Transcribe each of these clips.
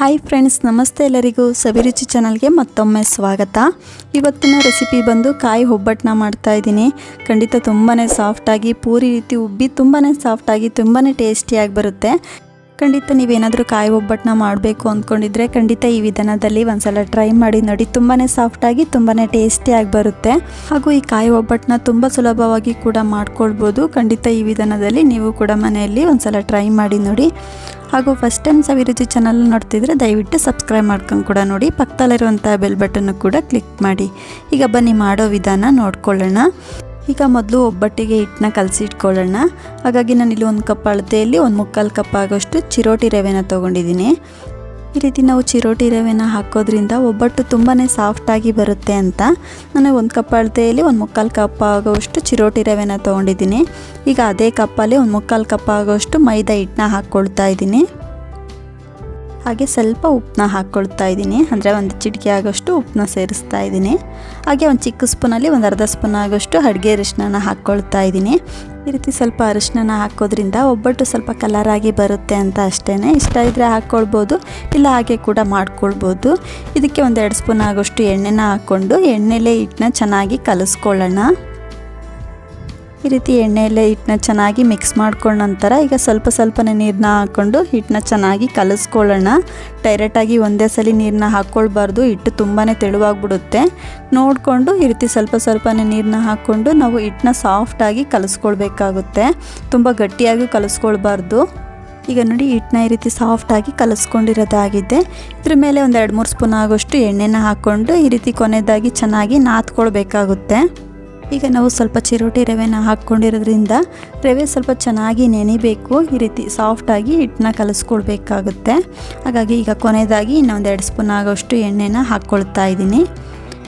Hi friends ನಮಸ್ತೆ ಎಲ್ಲರಿಗೂ ಸವಿರುಚಿ ಚಾನಲ್ಗೆ ಮತ್ತೊಮ್ಮೆ ಸ್ವಾಗತ. ಇವತ್ತಿನ ರೆಸಿಪಿ ಬಂದು ಕಾಯಿ ಒಬ್ಬಟ್ಟನ್ನ ಮಾಡ್ತಾ ಇದ್ದೀನಿ. ಖಂಡಿತ ತುಂಬಾ ಸಾಫ್ಟಾಗಿ ಪೂರಿ ರೀತಿ ಉಬ್ಬಿ ತುಂಬಾ ಸಾಫ್ಟಾಗಿ ತುಂಬಾ ಟೇಸ್ಟಿಯಾಗಿ ಬರುತ್ತೆ. ಖಂಡಿತ ನೀವೇನಾದರೂ ಕಾಯಿ ಒಬ್ಬಟ್ಟನ್ನ ಮಾಡಬೇಕು ಅಂದ್ಕೊಂಡಿದ್ರೆ ಖಂಡಿತ ಈ ವಿಧಾನದಲ್ಲಿ ಒಂದ್ಸಲ ಟ್ರೈ ಮಾಡಿ ನೋಡಿ. ತುಂಬಾ ಸಾಫ್ಟಾಗಿ ತುಂಬಾ ಟೇಸ್ಟಿಯಾಗಿ ಬರುತ್ತೆ. ಹಾಗೂ ಈ ಕಾಯಿ ಒಬ್ಬಟ್ಟನ್ನ ತುಂಬ ಸುಲಭವಾಗಿ ಕೂಡ ಮಾಡ್ಕೊಳ್ಬೋದು. ಖಂಡಿತ ಈ ವಿಧಾನದಲ್ಲಿ ನೀವು ಕೂಡ ಮನೆಯಲ್ಲಿ ಒಂದ್ಸಲ ಟ್ರೈ ಮಾಡಿ ನೋಡಿ. ಹಾಗೂ ಫಸ್ಟ್ ಟೈಮ್ ಸವಿರುಚಿ ಚಾನಲ್ ನೋಡ್ತಿದ್ರೆ ದಯವಿಟ್ಟು ಸಬ್ಸ್ಕ್ರೈಬ್ ಮಾಡ್ಕೊಂಡು ಕೂಡ ನೋಡಿ. ಪಕ್ಕದಲ್ಲಿರುವಂಥ ಬೆಲ್ ಬಟನ್ನು ಕೂಡ ಕ್ಲಿಕ್ ಮಾಡಿ. ಈಗ ಬನ್ನಿ ಮಾಡೋ ವಿಧಾನ ನೋಡ್ಕೊಳ್ಳೋಣ. ಈಗ ಮೊದಲು ಒಬ್ಬಟ್ಟಿಗೆ ಹಿಟ್ಟನ್ನ ಕಲಸಿ ಇಟ್ಕೊಳ್ಳೋಣ. ಹಾಗಾಗಿ ಇಲ್ಲಿ ಒಂದು ಕಪ್ ಅಳತೆಯಲ್ಲಿ ಒಂದು ಮುಕ್ಕಾಲು ಕಪ್ ಆಗೋಷ್ಟು ಚಿರೋಟಿ ರವೆನ ತೊಗೊಂಡಿದ್ದೀನಿ. ಈ ರೀತಿ ನಾವು ಚಿರೋಟಿ ರವೆನ ಹಾಕೋದ್ರಿಂದ ಒಬ್ಬಟ್ಟು ತುಂಬಾ ಸಾಫ್ಟಾಗಿ ಬರುತ್ತೆ ಅಂತ. ನಾನು ಒಂದು ಕಪ್ ಅಳತೆಯಲ್ಲಿ ಒಂದು ಮುಕ್ಕಾಲು ಕಪ್ ಆಗೋಷ್ಟು ಚಿರೋಟಿ ರವೆನ ತೊಗೊಂಡಿದ್ದೀನಿ. ಈಗ ಅದೇ ಕಪ್ಪಲ್ಲಿ ಒಂದು ಮುಕ್ಕಾಲು ಕಪ್ ಆಗೋಷ್ಟು ಮೈದಾ ಹಿಟ್ಟನ್ನ ಹಾಕ್ಕೊಳ್ತಾ ಇದ್ದೀನಿ. ಹಾಗೆ ಸ್ವಲ್ಪ ಉಪ್ಪನ್ನ ಹಾಕ್ಕೊಳ್ತಾ ಇದ್ದೀನಿ. ಅಂದರೆ ಒಂದು ಚಿಟಿಕೆ ಆಗೋಷ್ಟು ಉಪ್ಪನ್ನ ಸೇರಿಸ್ತಾ ಇದ್ದೀನಿ. ಹಾಗೆ ಒಂದು ಚಿಕ್ಕ ಸ್ಪೂನಲ್ಲಿ ಒಂದು ಅರ್ಧ ಸ್ಪೂನ್ ಆಗೋಷ್ಟು ಅಡುಗೆ ಅರಿಶಿನ ಹಾಕ್ಕೊಳ್ತಾ ಇದ್ದೀನಿ. ಈ ರೀತಿ ಸ್ವಲ್ಪ ಅರಿಶಿನ ಹಾಕೋದ್ರಿಂದ ಒಬ್ಬಟ್ಟು ಸ್ವಲ್ಪ ಕಲರಾಗಿ ಬರುತ್ತೆ ಅಂತ ಅಷ್ಟೇ ಇಷ್ಟ ಇದ್ದರೆ ಹಾಕ್ಕೊಳ್ಬೋದು ಇಲ್ಲ ಹಾಗೆ ಕೂಡ ಮಾಡ್ಕೊಳ್ಬೋದು. ಇದಕ್ಕೆ ಒಂದೆರಡು ಸ್ಪೂನ್ ಆಗೋಷ್ಟು ಎಣ್ಣೆನ ಹಾಕ್ಕೊಂಡು ಎಣ್ಣೆಲೇ ಹಿಟ್ಟನ್ನ ಚೆನ್ನಾಗಿ ಕಲಿಸ್ಕೊಳ್ಳೋಣ. ಈ ರೀತಿ ಎಣ್ಣೆಯಲ್ಲೇ ಹಿಟ್ಟನ್ನ ಚೆನ್ನಾಗಿ ಮಿಕ್ಸ್ ಮಾಡ್ಕೊಂಡ ನಂತರ ಈಗ ಸ್ವಲ್ಪ ಸ್ವಲ್ಪನೇ ನೀರನ್ನ ಹಾಕ್ಕೊಂಡು ಹಿಟ್ಟನ್ನ ಚೆನ್ನಾಗಿ ಕಲಸ್ಕೊಳ್ಳೋಣ. ಡೈರೆಕ್ಟಾಗಿ ಒಂದೇ ಸಲ ನೀರನ್ನ ಹಾಕ್ಕೊಳ್ಬಾರ್ದು. ಹಿಟ್ಟು ತುಂಬಾ ತೆಳುವಾಗ್ಬಿಡುತ್ತೆ. ನೋಡಿಕೊಂಡು ಈ ರೀತಿ ಸ್ವಲ್ಪ ಸ್ವಲ್ಪನೇ ನೀರನ್ನ ಹಾಕ್ಕೊಂಡು ನಾವು ಹಿಟ್ಟನ್ನ ಸಾಫ್ಟಾಗಿ ಕಲಸ್ಕೊಳ್ಬೇಕಾಗುತ್ತೆ. ತುಂಬ ಗಟ್ಟಿಯಾಗಿ ಕಲಸ್ಕೊಳ್ಬಾರ್ದು. ಈಗ ನೋಡಿ ಹಿಟ್ಟನ್ನ ಈ ರೀತಿ ಸಾಫ್ಟಾಗಿ ಕಲಸ್ಕೊಂಡಿರೋದಾಗಿದೆ ಇದ್ರ ಮೇಲೆ ಒಂದು ಎರಡು ಮೂರು ಸ್ಪೂನ್ ಆಗೋಷ್ಟು ಎಣ್ಣೆನ ಹಾಕ್ಕೊಂಡು ಈ ರೀತಿ ಕೊನೆಯದಾಗಿ ಚೆನ್ನಾಗಿ ನಾದ್ಕೊಳ್ಬೇಕಾಗುತ್ತೆ ಈಗ ನಾವು ಸ್ವಲ್ಪ ಚಿರೋಟಿ ರವೆನ ಹಾಕ್ಕೊಂಡಿರೋದ್ರಿಂದ ರವೆ ಸ್ವಲ್ಪ ಚೆನ್ನಾಗಿ ನೆನಿಬೇಕು. ಈ ರೀತಿ ಸಾಫ್ಟಾಗಿ ಹಿಟ್ಟನ್ನ ಕಲಿಸ್ಕೊಳ್ಬೇಕಾಗುತ್ತೆ ಹಾಗಾಗಿ ಈಗ ಕೊನೆಯದಾಗಿ ಇನ್ನೊಂದು ಎರಡು ಸ್ಪೂನ್ ಆಗೋಷ್ಟು ಎಣ್ಣೆನ ಹಾಕ್ಕೊಳ್ತಾ ಇದ್ದೀನಿ.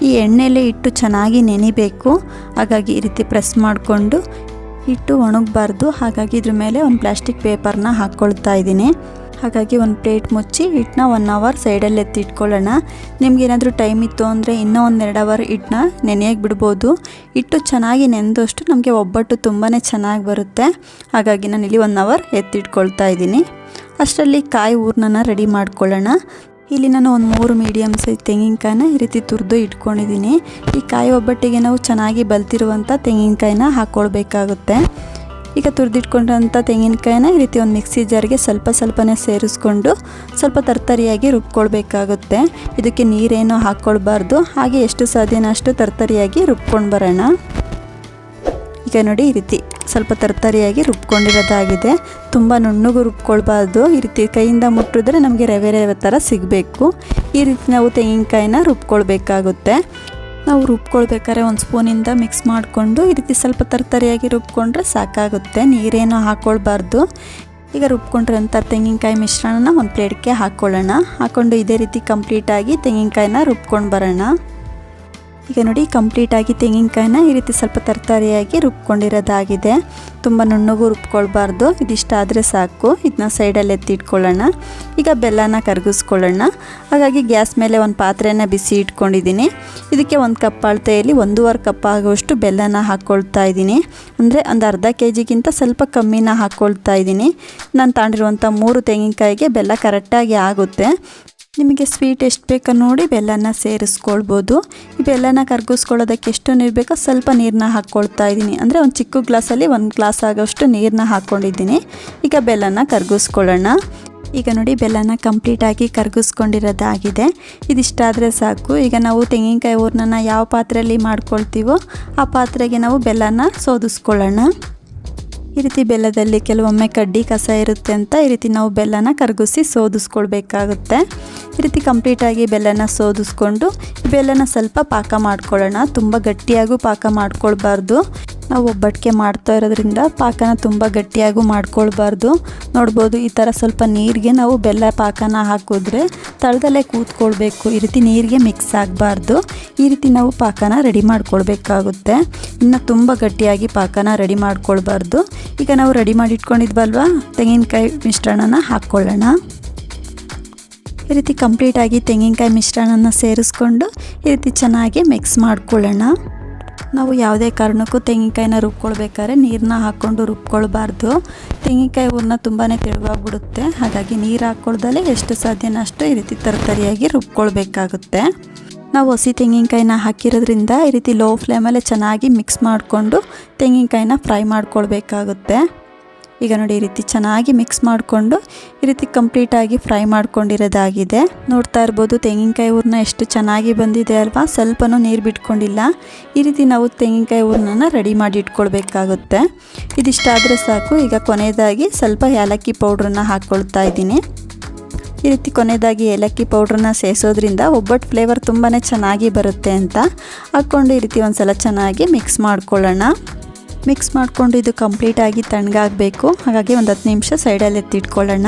ಈ ಎಣ್ಣೆಯಲ್ಲೇ ಹಿಟ್ಟು ಚೆನ್ನಾಗಿ ನೆನಿಬೇಕು. ಹಾಗಾಗಿ ಈ ರೀತಿ ಪ್ರೆಸ್ ಮಾಡಿಕೊಂಡು ಹಿಟ್ಟು ಒಣಗಬಾರ್ದು. ಹಾಗಾಗಿ ಇದ್ರ ಮೇಲೆ ಒಂದು ಪ್ಲಾಸ್ಟಿಕ್ ಪೇಪರ್ನ ಹಾಕ್ಕೊಳ್ತಾ ಇದ್ದೀನಿ. ಹಾಗಾಗಿ ಒಂದು ಪ್ಲೇಟ್ ಮುಚ್ಚಿ ಹಿಟ್ಟನ್ನ ಒನ್ ಅವರ್ ಸೈಡಲ್ಲಿ ಎತ್ತಿಟ್ಕೊಳ್ಳೋಣ ನಿಮ್ಗೇನಾದರೂ ಟೈಮ್ ಇತ್ತು ಅಂದರೆ ಇನ್ನೂ ಒಂದು ಎರಡು ಅವರ್ ಹಿಟ್ಟನ್ನ ನೆನೆಯಾಗಿ ಬಿಡ್ಬೋದು. ಹಿಟ್ಟು ಚೆನ್ನಾಗಿ ನೆನೆದಷ್ಟು ನಮಗೆ ಒಬ್ಬಟ್ಟು ತುಂಬಾ ಚೆನ್ನಾಗಿ ಬರುತ್ತೆ. ಹಾಗಾಗಿ ನಾನು ಇಲ್ಲಿ ಒನ್ ಅವರ್ ಎತ್ತಿಟ್ಕೊಳ್ತಾ ಇದ್ದೀನಿ. ಅಷ್ಟರಲ್ಲಿ ಕಾಯಿ ಊರ್ನನ್ನು ರೆಡಿ ಮಾಡ್ಕೊಳ್ಳೋಣ. ಇಲ್ಲಿ ನಾನು ಒಂದು ಮೂರು ಮೀಡಿಯಮ್ ಸೈಜ್ ತೆಂಗಿನಕಾಯಿನ ಈ ರೀತಿ ತುರಿದು ಇಟ್ಕೊಂಡಿದ್ದೀನಿ. ಈ ಕಾಯಿ ಒಬ್ಬಟ್ಟಿಗೆ ನಾವು ಚೆನ್ನಾಗಿ ಬಲ್ತಿರುವಂಥ ತೆಂಗಿನಕಾಯಿನ ಹಾಕ್ಕೊಳ್ಬೇಕಾಗುತ್ತೆ ಈಗ ತುರಿದಿಟ್ಕೊಂಡಂಥ ತೆಂಗಿನಕಾಯಿನ ಈ ರೀತಿ ಒಂದು ಮಿಕ್ಸಿ ಜಾರ್ಗೆ ಸ್ವಲ್ಪ ಸ್ವಲ್ಪನೇ ಸೇರಿಸ್ಕೊಂಡು ಸ್ವಲ್ಪ ತರ್ತರಿಯಾಗಿ ರುಬ್ಕೊಳ್ಬೇಕಾಗುತ್ತೆ. ಇದಕ್ಕೆ ನೀರೇನು ಹಾಕ್ಕೊಳ್ಬಾರ್ದು. ಹಾಗೆ ಎಷ್ಟು ಸಾಧ್ಯನ ಅಷ್ಟು ತರ್ತರಿಯಾಗಿ ರುಬ್ಕೊಂಡು ಬರೋಣ. ಈಗ ನೋಡಿ ಈ ರೀತಿ ಸ್ವಲ್ಪ ತರ್ತರಿಯಾಗಿ ರುಬ್ಕೊಂಡಿರೋದಾಗಿದೆ. ತುಂಬ ನುಣ್ಣಗೂ ರುಬ್ಕೊಳ್ಬಾರ್ದು. ಈ ರೀತಿ ಕೈಯಿಂದ ಮುಟ್ಟಿದ್ರೆ ನಮಗೆ ರವೆ ರವೆ ಥರ ಸಿಗಬೇಕು. ಈ ರೀತಿ ನಾವು ತೆಂಗಿನಕಾಯಿನ ರುಬ್ಕೊಳ್ಬೇಕಾಗುತ್ತೆ. ನಾವು ರುಬ್ಕೊಳ್ಬೇಕಾದ್ರೆ ಒಂದು ಸ್ಪೂನಿಂದ ಮಿಕ್ಸ್ ಮಾಡಿಕೊಂಡು ಈ ರೀತಿ ಸ್ವಲ್ಪ ತರತರಿಯಾಗಿ ರುಬ್ಕೊಂಡ್ರೆ ಸಾಕಾಗುತ್ತೆ. ನೀರೇನು ಹಾಕ್ಕೊಳ್ಬಾರ್ದು ಈಗ ರುಬ್ಕೊಂಡಿರೋಂಥ ತೆಂಗಿನಕಾಯಿ ಮಿಶ್ರಣನ ಒಂದು ಪ್ಲೇಟ್ಗೆ ಹಾಕ್ಕೊಳ್ಳೋಣ. ಹಾಕ್ಕೊಂಡು ಇದೇ ರೀತಿ ಕಂಪ್ಲೀಟಾಗಿ ತೆಂಗಿನಕಾಯಿನ ರುಬ್ಕೊಂಡು ಬರೋಣ. ಈಗ ನೋಡಿ ಕಂಪ್ಲೀಟಾಗಿ ತೆಂಗಿನಕಾಯಿನ ಈ ರೀತಿ ಸ್ವಲ್ಪ ತರಕಾರಿಯಾಗಿ ರುಬ್ಕೊಂಡಿರೋದಾಗಿದೆ. ತುಂಬ ನುಣ್ಣಗೂ ರುಬ್ಕೊಳ್ಬಾರ್ದು. ಇದಿಷ್ಟಾದರೆ ಸಾಕು. ಇದನ್ನ ಸೈಡಲ್ಲಿ ಎತ್ತಿಟ್ಕೊಳ್ಳೋಣ. ಈಗ ಬೆಲ್ಲನ ಕರಗಿಸ್ಕೊಳ್ಳೋಣ. ಹಾಗಾಗಿ ಗ್ಯಾಸ್ ಮೇಲೆ ಒಂದು ಪಾತ್ರೆನ ಬಿಸಿ ಇಟ್ಕೊಂಡಿದ್ದೀನಿ. ಇದಕ್ಕೆ ಒಂದು ಕಪ್ ಅಳತೆಯಲ್ಲಿ ಒಂದೂವರೆ ಕಪ್ ಆಗುವಷ್ಟು ಬೆಲ್ಲನ ಹಾಕ್ಕೊಳ್ತಾ ಇದ್ದೀನಿ. ಅಂದರೆ ಒಂದು ಅರ್ಧ ಕೆ ಜಿಗಿಂತ ಸ್ವಲ್ಪ ಕಮ್ಮಿನ ಹಾಕ್ಕೊಳ್ತಾ ಇದ್ದೀನಿ. ನಾನು ತಾಂಡಿರುವಂಥ ಮೂರು ತೆಂಗಿನಕಾಯಿಗೆ ಬೆಲ್ಲ ಕರೆಕ್ಟಾಗಿ ಆಗುತ್ತೆ. ನಿಮಗೆ ಸ್ವೀಟ್ ಎಷ್ಟು ಬೇಕೋ ನೋಡಿ ಬೆಲ್ಲನ ಸೇರಿಸ್ಕೊಳ್ಬೋದು. ಈ ಬೆಲ್ಲನ ಕರ್ಗಿಸ್ಕೊಳ್ಳೋದಕ್ಕೆ ಎಷ್ಟು ನೀರು ಬೇಕೋ ಸ್ವಲ್ಪ ನೀರನ್ನ ಹಾಕ್ಕೊಳ್ತಾ ಇದ್ದೀನಿ. ಅಂದರೆ ಒಂದು ಚಿಕ್ಕ ಗ್ಲಾಸಲ್ಲಿ ಒಂದು ಗ್ಲಾಸ್ ಆಗೋಷ್ಟು ನೀರನ್ನ ಹಾಕ್ಕೊಂಡಿದ್ದೀನಿ. ಈಗ ಬೆಲ್ಲನ ಕರ್ಗಿಸ್ಕೊಳ್ಳೋಣ. ಈಗ ನೋಡಿ ಬೆಲ್ಲನ ಕಂಪ್ಲೀಟಾಗಿ ಕರ್ಗಿಸ್ಕೊಂಡಿರೋದಾಗಿದೆ. ಇದಿಷ್ಟಾದರೆ ಸಾಕು. ಈಗ ನಾವು ತೆಂಗಿನಕಾಯಿ ಊರ್ನ ಯಾವ ಪಾತ್ರೆಯಲ್ಲಿ ಮಾಡ್ಕೊಳ್ತೀವೋ ಆ ಪಾತ್ರೆಗೆ ನಾವು ಬೆಲ್ಲನ ಸೋದಿಸ್ಕೊಳ್ಳೋಣ. ಈ ರೀತಿ ಬೆಲ್ಲದಲ್ಲಿ ಕೆಲವೊಮ್ಮೆ ಕಡ್ಡಿ ಕಸ ಇರುತ್ತೆ ಅಂತ ಈ ರೀತಿ ನಾವು ಬೆಲ್ಲನ ಕರಗಿಸಿ ಸೋದಿಸ್ಕೊಳ್ಬೇಕಾಗುತ್ತೆ. ಈ ರೀತಿ ಕಂಪ್ಲೀಟಾಗಿ ಬೆಲ್ಲನ ಸೋದಿಸ್ಕೊಂಡು ಬೆಲ್ಲನ ಸ್ವಲ್ಪ ಪಾಕ ಮಾಡ್ಕೊಳ್ಳೋಣ. ತುಂಬ ಗಟ್ಟಿಯಾಗೂ ಪಾಕ ಮಾಡ್ಕೊಳ್ಬಾರ್ದು. ನಾವು ಒಬ್ಬಟ್ಟಿಗೆ ಮಾಡ್ತಾ ಇರೋದ್ರಿಂದ ಪಾಕನ ತುಂಬ ಗಟ್ಟಿಯಾಗೂ ಮಾಡ್ಕೊಳ್ಬಾರ್ದು. ನೋಡ್ಬೋದು ಈ ಥರ ಸ್ವಲ್ಪ ನೀರಿಗೆ ನಾವು ಬೆಲ್ಲ ಪಾಕನ ಹಾಕಿದ್ರೆ ತಳದಲ್ಲೇ ಕೂತ್ಕೊಳ್ಬೇಕು. ಈ ರೀತಿ ನೀರಿಗೆ ಮಿಕ್ಸ್ ಆಗಬಾರ್ದು. ಈ ರೀತಿ ನಾವು ಪಾಕನ ರೆಡಿ ಮಾಡ್ಕೊಳ್ಬೇಕಾಗುತ್ತೆ. ಇನ್ನು ತುಂಬ ಗಟ್ಟಿಯಾಗಿ ಪಾಕನ ರೆಡಿ ಮಾಡ್ಕೊಳ್ಬಾರ್ದು. ಈಗ ನಾವು ರೆಡಿ ಮಾಡಿ ಇಟ್ಕೊಂಡಿದ್ವಲ್ವ ತೆಂಗಿನಕಾಯಿ ಮಿಶ್ರಣನ ಹಾಕ್ಕೊಳ್ಳೋಣ. ಈ ರೀತಿ ಕಂಪ್ಲೀಟಾಗಿ ತೆಂಗಿನಕಾಯಿ ಮಿಶ್ರಣನ ಸೇರಿಸ್ಕೊಂಡು ಈ ರೀತಿ ಚೆನ್ನಾಗಿ ಮಿಕ್ಸ್ ಮಾಡ್ಕೊಳ್ಳೋಣ. ನಾವು ಯಾವುದೇ ಕಾರಣಕ್ಕೂ ತೆಂಗಿನಕಾಯಿನ ರುಬ್ಕೊಳ್ಬೇಕಾದ್ರೆ ನೀರನ್ನ ಹಾಕ್ಕೊಂಡು ರುಬ್ಕೊಳ್ಬಾರ್ದು. ತೆಂಗಿನಕಾಯಿ ಊರನ್ನ ತುಂಬಾ ತೆಳುವಾಗ್ಬಿಡುತ್ತೆ. ಹಾಗಾಗಿ ನೀರು ಹಾಕ್ಕೊಳ್ದಲ್ಲೇ ಎಷ್ಟು ಸಾಧ್ಯನ ಅಷ್ಟು ಈ ರೀತಿ ತರತರಿಯಾಗಿ ರುಬ್ಕೊಳ್ಬೇಕಾಗುತ್ತೆ. ನಾವು ಹಸಿ ತೆಂಗಿನಕಾಯಿನ ಹಾಕಿರೋದ್ರಿಂದ ಈ ರೀತಿ ಲೋ ಫ್ಲೇಮಲ್ಲೇ ಚೆನ್ನಾಗಿ ಮಿಕ್ಸ್ ಮಾಡಿಕೊಂಡು ತೆಂಗಿನಕಾಯಿನ ಫ್ರೈ ಮಾಡ್ಕೊಳ್ಬೇಕಾಗುತ್ತೆ. ಈಗ ನೋಡಿ ಈ ರೀತಿ ಚೆನ್ನಾಗಿ ಮಿಕ್ಸ್ ಮಾಡಿಕೊಂಡು ಈ ರೀತಿ ಕಂಪ್ಲೀಟಾಗಿ ಫ್ರೈ ಮಾಡ್ಕೊಂಡಿರೋದಾಗಿದೆ. ನೋಡ್ತಾ ಇರ್ಬೋದು ತೆಂಗಿನಕಾಯಿ ಊರ್ನ ಎಷ್ಟು ಚೆನ್ನಾಗಿ ಬಂದಿದೆ ಅಲ್ವಾ? ಸ್ವಲ್ಪನೂ ನೀರು ಬಿಟ್ಕೊಂಡಿಲ್ಲ. ಈ ರೀತಿ ನಾವು ತೆಂಗಿನಕಾಯಿ ಊರ್ನ ರೆಡಿ ಮಾಡಿ ಇಟ್ಕೊಳ್ಬೇಕಾಗುತ್ತೆ. ಇದಿಷ್ಟಾದರೆ ಸಾಕು. ಈಗ ಕೊನೆಯದಾಗಿ ಸ್ವಲ್ಪ ಏಲಕ್ಕಿ ಪೌಡ್ರನ್ನ ಹಾಕ್ಕೊಳ್ತಾ ಇದ್ದೀನಿ. ಈ ರೀತಿ ಕೊನೆಯದಾಗಿ ಏಲಕ್ಕಿ ಪೌಡ್ರನ್ನ ಸೇರಿಸೋದ್ರಿಂದ ಒಬ್ಬಟ್ಟು ಫ್ಲೇವರ್ ತುಂಬಾ ಚೆನ್ನಾಗಿ ಬರುತ್ತೆ ಅಂತ. ಹಾಕ್ಕೊಂಡು ಈ ರೀತಿ ಒಂದು ಸಲ ಚೆನ್ನಾಗಿ ಮಿಕ್ಸ್ ಮಾಡ್ಕೊಳ್ಳೋಣ. ಮಿಕ್ಸ್ ಮಾಡಿಕೊಂಡು ಇದು ಕಂಪ್ಲೀಟಾಗಿ ತಣ್ಣಗಾಗಬೇಕು. ಹಾಗಾಗಿ ಒಂದು ಹತ್ತು ನಿಮಿಷ ಸೈಡಲ್ಲಿ ಎತ್ತಿಟ್ಕೊಳ್ಳೋಣ.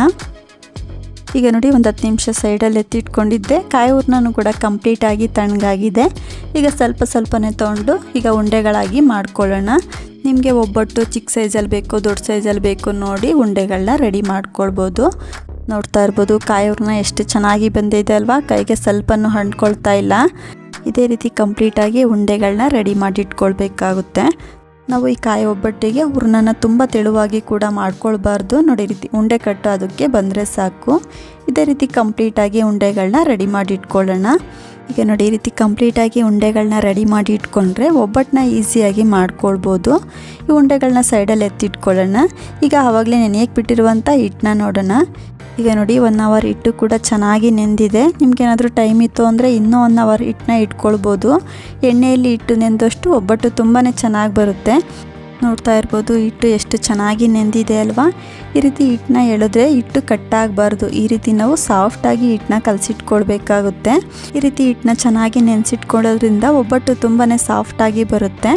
ಈಗ ನೋಡಿ ಒಂದು ಹತ್ತು ನಿಮಿಷ ಸೈಡಲ್ಲಿ ಎತ್ತಿಟ್ಕೊಂಡಿದ್ದೆ. ಕಾಯಿ ಹೂರ್ನೂ ಕೂಡ ಕಂಪ್ಲೀಟಾಗಿ ತಣ್ಣಗಾಗಿದೆ. ಈಗ ಸ್ವಲ್ಪ ಸ್ವಲ್ಪನೇ ತೊಗೊಂಡು ಈಗ ಉಂಡೆಗಳಾಗಿ ಮಾಡ್ಕೊಳ್ಳೋಣ. ನಿಮಗೆ ಒಬ್ಬಟ್ಟು ಚಿಕ್ಕ ಸೈಜಲ್ಲಿ ಬೇಕು ದೊಡ್ಡ ಸೈಜಲ್ಲಿ ಬೇಕು ನೋಡಿ ಉಂಡೆಗಳನ್ನ ರೆಡಿ ಮಾಡ್ಕೊಳ್ಬೋದು. ನೋಡ್ತಾ ಇರ್ಬೋದು ಕಾಯಿ ಹೂರ್ನ ಎಷ್ಟು ಚೆನ್ನಾಗಿ ಬಂದಿದೆ ಅಲ್ವಾ? ಕೈಗೆ ಸ್ವಲ್ಪನೂ ಹಣ್ಕೊಳ್ತಾ ಇಲ್ಲ. ಇದೇ ರೀತಿ ಕಂಪ್ಲೀಟಾಗಿ ಉಂಡೆಗಳನ್ನ ರೆಡಿ ಮಾಡಿ ಇಟ್ಕೊಳ್ಬೇಕಾಗುತ್ತೆ ನಾವು ಈ ಕಾಯಿ ಒಬ್ಬಟ್ಟಿಗೆ ಹೂರ್ಣನ ತುಂಬ ತೆಳುವಾಗಿ ಕೂಡ ಮಾಡ್ಕೊಳ್ಬಾರ್ದು. ನೋಡಿ ರೀತಿ, ಉಂಡೆ ಕಟ್ಟು ಅದಕ್ಕೆ ಬಂದರೆ ಸಾಕು. ಇದೇ ರೀತಿ ಕಂಪ್ಲೀಟಾಗಿ ಉಂಡೆಗಳನ್ನ ರೆಡಿ ಮಾಡಿ ಇಟ್ಕೊಳ್ಳೋಣ. ಈಗ ನೋಡಿ, ಈ ರೀತಿ ಕಂಪ್ಲೀಟಾಗಿ ಉಂಡೆಗಳನ್ನ ರೆಡಿ ಮಾಡಿ ಇಟ್ಕೊಂಡ್ರೆ ಒಬ್ಬಟ್ಟನ್ನ ಈಸಿಯಾಗಿ ಮಾಡ್ಕೊಳ್ಬೋದು. ಈ ಉಂಡೆಗಳನ್ನ ಸೈಡಲ್ಲಿ ಎತ್ತಿಟ್ಕೊಳ್ಳೋಣ. ಈಗ ಆವಾಗಲೇ ನೆನೆಯಕ್ಕೆ ಬಿಟ್ಟಿರುವಂಥ ಹಿಟ್ಟನ್ನ ನೋಡೋಣ. ಈಗ ನೋಡಿ ಒನ್ ಅವರ್ ಇಟ್ಟು ಕೂಡ ಚೆನ್ನಾಗಿ ನೆಂದಿದೆ. ನಿಮ್ಗೇನಾದರೂ ಟೈಮ್ ಇತ್ತು ಅಂದರೆ ಇನ್ನೂ ಒನ್ ಅವರ್ ಹಿಟ್ಟನ್ನ ಇಟ್ಕೊಳ್ಬೋದು. ಎಣ್ಣೆಯಲ್ಲಿ ಇಟ್ಟು ನೆಂದಷ್ಟು ಒಬ್ಬಟ್ಟು ತುಂಬಾ ಚೆನ್ನಾಗಿ ಬರುತ್ತೆ. ನೋಡ್ತಾ ಇರ್ಬೋದು ಹಿಟ್ಟು ಎಷ್ಟು ಚೆನ್ನಾಗಿ ನೆಂದಿದೆ ಅಲ್ವಾ? ಈ ರೀತಿ ಹಿಟ್ಟನ್ನ ಎಳೆದ್ರೆ ಹಿಟ್ಟು ಕಟ್ಟಾಗಬಾರ್ದು ಈ ರೀತಿ ನಾವು ಸಾಫ್ಟಾಗಿ ಹಿಟ್ಟನ್ನ ಕಲಸಿಟ್ಕೊಳ್ಬೇಕಾಗುತ್ತೆ. ಈ ರೀತಿ ಹಿಟ್ಟನ್ನ ಚೆನ್ನಾಗಿ ನೆನೆಸಿಟ್ಕೊಳ್ಳೋದ್ರಿಂದ ಒಬ್ಬಟ್ಟು ತುಂಬಾ ಸಾಫ್ಟಾಗಿ ಬರುತ್ತೆ.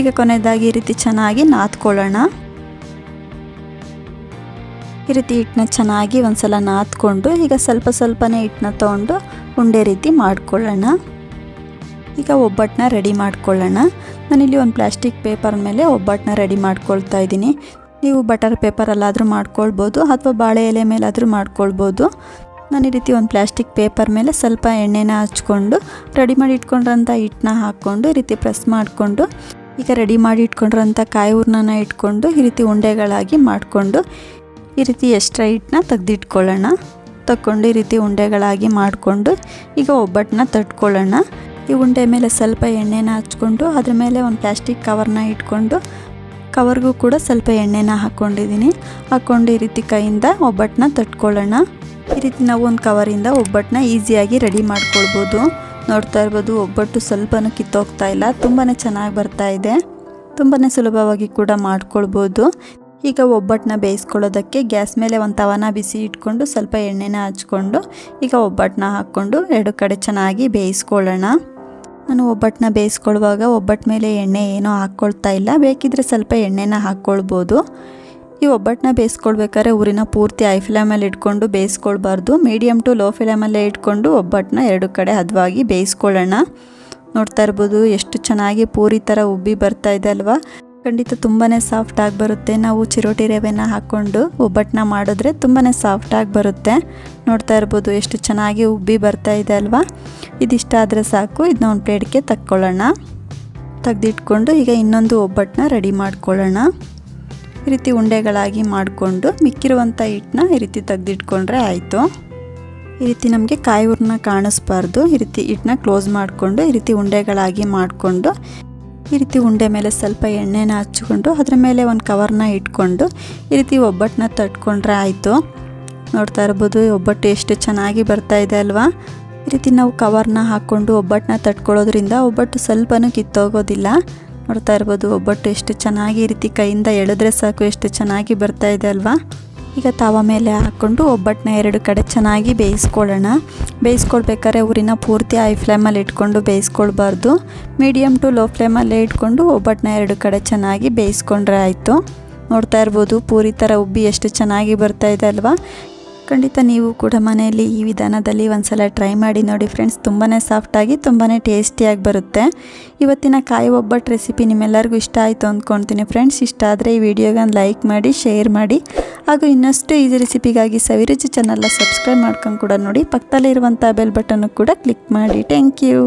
ಈಗ ಕೊನೆಯದಾಗಿ ಈ ರೀತಿ ಚೆನ್ನಾಗಿ ನಾದ್ಕೊಳ್ಳೋಣ. ಈ ರೀತಿ ಹಿಟ್ಟನ್ನ ಚೆನ್ನಾಗಿ ಒಂದ್ಸಲ ನಾದ್ಕೊಂಡು ಈಗ ಸ್ವಲ್ಪ ಸ್ವಲ್ಪನೇ ಹಿಟ್ಟನ್ನ ತೊಗೊಂಡು ಉಂಡೆ ರೀತಿ ಮಾಡ್ಕೊಳ್ಳೋಣ. ಈಗ ಒಬ್ಬಟ್ಟನ್ನ ರೆಡಿ ಮಾಡ್ಕೊಳ್ಳೋಣ. ನಾನಿಲ್ಲಿ ಒಂದು ಪ್ಲಾಸ್ಟಿಕ್ ಪೇಪರ್ ಮೇಲೆ ಒಬ್ಬಟ್ಟನ್ನ ರೆಡಿ ಮಾಡ್ಕೊಳ್ತಾ ಇದ್ದೀನಿ. ನೀವು ಬಟರ್ ಪೇಪರಲ್ಲಾದರೂ ಮಾಡ್ಕೊಳ್ಬೋದು ಅಥವಾ ಬಾಳೆ ಎಲೆ ಮೇಲಾದರೂ ಮಾಡ್ಕೊಳ್ಬೋದು. ನಾನು ಈ ರೀತಿ ಒಂದು ಪ್ಲಾಸ್ಟಿಕ್ ಪೇಪರ್ ಮೇಲೆ ಸ್ವಲ್ಪ ಎಣ್ಣೆನ ಹಚ್ಕೊಂಡು ರೆಡಿ ಮಾಡಿ ಇಟ್ಕೊಂಡ್ರಂಥ ಹಿಟ್ಟನ್ನ ಹಾಕ್ಕೊಂಡು ಈ ರೀತಿ ಪ್ರೆಸ್ ಮಾಡಿಕೊಂಡು ಈಗ ರೆಡಿ ಮಾಡಿ ಇಟ್ಕೊಂಡಿರೋಂಥ ಕಾಯಿ ಹೂರ್ಣನ ಇಟ್ಕೊಂಡು ಈ ರೀತಿ ಉಂಡೆಗಳಾಗಿ ಮಾಡಿಕೊಂಡು ಈ ರೀತಿ ಎಕ್ಸ್ಟ್ರಾ ಹಿಟ್ಟನ್ನ ತೆಗೆದಿಟ್ಕೊಳ್ಳೋಣ. ತಕ್ಕೊಂಡು ಈ ರೀತಿ ಉಂಡೆಗಳಾಗಿ ಮಾಡಿಕೊಂಡು ಈಗ ಒಬ್ಬಟ್ಟನ್ನ ತಟ್ಕೊಳ್ಳೋಣ. ಈ ಉಂಡೆ ಮೇಲೆ ಸ್ವಲ್ಪ ಎಣ್ಣೆನ ಹಚ್ಕೊಂಡು ಅದ್ರ ಮೇಲೆ ಒಂದು ಪ್ಲಾಸ್ಟಿಕ್ ಕವರ್ನ ಇಟ್ಕೊಂಡು ಕವರ್ಗೂ ಕೂಡ ಸ್ವಲ್ಪ ಎಣ್ಣೆನ ಹಾಕ್ಕೊಂಡಿದ್ದೀನಿ. ಹಾಕ್ಕೊಂಡು ಈ ರೀತಿ ಕೈಯಿಂದ ಒಬ್ಬಟ್ಟನ್ನ ತಟ್ಕೊಳ್ಳೋಣ. ಈ ರೀತಿ ನಾವು ಒಂದು ಕವರಿಂದ ಒಬ್ಬಟ್ಟನ್ನ ಈಸಿಯಾಗಿ ರೆಡಿ ಮಾಡ್ಕೊಳ್ಬೋದು. ನೋಡ್ತಾ ಇರ್ಬೋದು ಒಬ್ಬಟ್ಟು ಸ್ವಲ್ಪನೂ ಕಿತ್ತೋಗ್ತಾ ಇಲ್ಲ. ತುಂಬಾ ಚೆನ್ನಾಗಿ ಬರ್ತಾ ಇದೆ. ತುಂಬಾ ಸುಲಭವಾಗಿ ಕೂಡ ಮಾಡ್ಕೊಳ್ಬೋದು. ಈಗ ಒಬ್ಬಟ್ಟನ್ನ ಬೇಯಿಸ್ಕೊಳ್ಳೋದಕ್ಕೆ ಗ್ಯಾಸ್ ಮೇಲೆ ಒಂದು ತವನ ಬಿಸಿ ಇಟ್ಕೊಂಡು ಸ್ವಲ್ಪ ಎಣ್ಣೆನ ಹಚ್ಕೊಂಡು ಈಗ ಒಬ್ಬಟ್ಟನ್ನ ಹಾಕ್ಕೊಂಡು ಎರಡು ಕಡೆ ಚೆನ್ನಾಗಿ ಬೇಯಿಸ್ಕೊಳ್ಳೋಣ. ನಾನು ಒಬ್ಬಟ್ಟನ್ನ ಬೇಯಿಸ್ಕೊಳ್ಳುವಾಗ ಒಬ್ಬಟ್ಟು ಮೇಲೆ ಎಣ್ಣೆ ಏನೂ ಹಾಕ್ಕೊಳ್ತಾ ಇಲ್ಲ. ಬೇಕಿದ್ರೆ ಸ್ವಲ್ಪ ಎಣ್ಣೆನ ಹಾಕ್ಕೊಳ್ಬೋದು. ಈ ಒಬ್ಬಟ್ಟನ್ನ ಬೇಯಿಸ್ಕೊಳ್ಬೇಕಾದ್ರೆ ಊರಿನ ಪೂರ್ತಿ ಐ ಫ್ಲೇಮಲ್ಲಿ ಇಟ್ಕೊಂಡು ಬೇಯಿಸ್ಕೊಳ್ಬಾರ್ದು. ಮೀಡಿಯಮ್ ಟು ಲೋ ಫ್ಲೇಮಲ್ಲೇ ಇಟ್ಕೊಂಡು ಒಬ್ಬಟ್ಟನ್ನ ಎರಡು ಕಡೆ ಹದವಾಗಿ ಬೇಯಿಸ್ಕೊಳ್ಳೋಣ. ನೋಡ್ತಾ ಇರ್ಬೋದು ಎಷ್ಟು ಚೆನ್ನಾಗಿ ಪೂರಿ ಥರ ಉಬ್ಬಿ ಬರ್ತಾ ಇದೆ ಅಲ್ವಾ? ಖಂಡಿತ ತುಂಬಾ ಆಗಿ ಬರುತ್ತೆ. ನಾವು ಚಿರೋಟಿ ರವೆನ ಹಾಕ್ಕೊಂಡು ಒಬ್ಬಟ್ಟನ್ನ ಮಾಡಿದ್ರೆ ತುಂಬಾ ಆಗಿ ಬರುತ್ತೆ. ನೋಡ್ತಾ ಇರ್ಬೋದು ಎಷ್ಟು ಚೆನ್ನಾಗಿ ಉಬ್ಬಿ ಬರ್ತಾ ಇದೆ ಅಲ್ವಾ? ಇದಿಷ್ಟ ಆದರೆ ಸಾಕು. ಇದನ್ನ ಒಂದು ಪ್ಲೇಟ್ಗೆ ತಕ್ಕೊಳ್ಳೋಣ. ತೆಗೆದಿಟ್ಕೊಂಡು ಈಗ ಇನ್ನೊಂದು ಒಬ್ಬಟ್ಟನ್ನ ರೆಡಿ ಮಾಡ್ಕೊಳ್ಳೋಣ. ಈ ರೀತಿ ಉಂಡೆಗಳಾಗಿ ಮಾಡಿಕೊಂಡು ಮಿಕ್ಕಿರುವಂಥ ಹಿಟ್ಟನ್ನ ಈ ರೀತಿ ತೆಗೆದಿಟ್ಕೊಂಡ್ರೆ ಆಯಿತು. ಈ ರೀತಿ ನಮಗೆ ಕಾಯಿ ಕಾಣಿಸ್ಬಾರ್ದು. ಈ ರೀತಿ ಹಿಟ್ಟನ್ನ ಕ್ಲೋಸ್ ಮಾಡಿಕೊಂಡು ಈ ರೀತಿ ಉಂಡೆಗಳಾಗಿ ಮಾಡಿಕೊಂಡು ಈ ರೀತಿ ಉಂಡೆ ಮೇಲೆ ಸ್ವಲ್ಪ ಎಣ್ಣೆನ ಹಚ್ಕೊಂಡು ಅದ್ರ ಮೇಲೆ ಒಂದು ಕವರ್ನ ಇಟ್ಕೊಂಡು ಈ ರೀತಿ ಒಬ್ಬಟ್ಟನ್ನ ತಟ್ಕೊಂಡ್ರೆ ಆಯಿತು. ನೋಡ್ತಾ ಇರ್ಬೋದು ಒಬ್ಬಟ್ಟು ಎಷ್ಟು ಚೆನ್ನಾಗಿ ಬರ್ತಾ ಇದೆ ಅಲ್ವಾ? ಈ ರೀತಿ ನಾವು ಕವರ್ನ ಹಾಕ್ಕೊಂಡು ಒಬ್ಬಟ್ಟನ್ನ ತಟ್ಕೊಳ್ಳೋದ್ರಿಂದ ಒಬ್ಬಟ್ಟು ಸ್ವಲ್ಪನೂ ಕಿತ್ತೋಗೋದಿಲ್ಲ. ನೋಡ್ತಾ ಇರ್ಬೋದು ಒಬ್ಬಟ್ಟು ಎಷ್ಟು ಚೆನ್ನಾಗಿ ಈ ರೀತಿ ಕೈಯಿಂದ ಎಳೆದ್ರೆ ಸಾಕು, ಎಷ್ಟು ಚೆನ್ನಾಗಿ ಬರ್ತಾ ಇದೆ ಅಲ್ವಾ? ಈಗ ತವ ಮೇಲೆ ಹಾಕ್ಕೊಂಡು ಒಬ್ಬಟ್ಟನ್ನ ಎರಡು ಕಡೆ ಚೆನ್ನಾಗಿ ಬೇಯಿಸ್ಕೊಳ್ಳೋಣ. ಬೇಯಿಸ್ಕೊಳ್ಬೇಕಾದ್ರೆ ಊರಿನ ಪೂರ್ತಿ ಹೈ ಫ್ಲೇಮಲ್ಲಿ ಇಟ್ಕೊಂಡು ಬೇಯಿಸ್ಕೊಳ್ಬಾರ್ದು. ಮೀಡಿಯಮ್ ಟು ಲೋ ಫ್ಲೇಮಲ್ಲೇ ಇಟ್ಕೊಂಡು ಒಬ್ಬಟ್ಟನ್ನ ಎರಡು ಕಡೆ ಚೆನ್ನಾಗಿ ಬೇಯಿಸ್ಕೊಂಡ್ರೆ ಆಯಿತು. ನೋಡ್ತಾ ಇರ್ಬೋದು ಪೂರಿ ಥರ ಉಬ್ಬಿ ಎಷ್ಟು ಚೆನ್ನಾಗಿ ಬರ್ತಾ ಇದೆ ಅಲ್ವಾ? ಖಂಡಿತ ನೀವು ಕೂಡ ಮನೆಯಲ್ಲಿ ಈ ವಿಧಾನದಲ್ಲಿ ಒಂದ್ಸಲ ಟ್ರೈ ಮಾಡಿ ನೋಡಿ ಫ್ರೆಂಡ್ಸ್ ತುಂಬಾ ಸಾಫ್ಟಾಗಿ ತುಂಬಾ ಟೇಸ್ಟಿಯಾಗಿ ಬರುತ್ತೆ. ಇವತ್ತಿನ ಕಾಯಿ ಒಬ್ಬಟ್ಟು ರೆಸಿಪಿ ನಿಮ್ಮೆಲ್ಲರಿಗೂ ಇಷ್ಟ ಆಯಿತು ಅಂದ್ಕೊಳ್ತೀನಿ ಫ್ರೆಂಡ್ಸ್ ಇಷ್ಟ ಆದರೆ ಈ ವಿಡಿಯೋಗೆ ಒಂದು ಲೈಕ್ ಮಾಡಿ ಶೇರ್ ಮಾಡಿ. ಹಾಗೂ ಇನ್ನಷ್ಟು ಈಸಿ ರೆಸಿಪಿಗಾಗಿ ಸವಿರುಚಿ ಚಾನಲ್ನ ಸಬ್ಸ್ಕ್ರೈಬ್ ಮಾಡ್ಕೊಂಡು ಕೂಡ ನೋಡಿ. ಪಕ್ಕದಲ್ಲಿರುವಂಥ ಬೆಲ್ ಬಟನ್ನು ಕೂಡ ಕ್ಲಿಕ್ ಮಾಡಿ. Thank you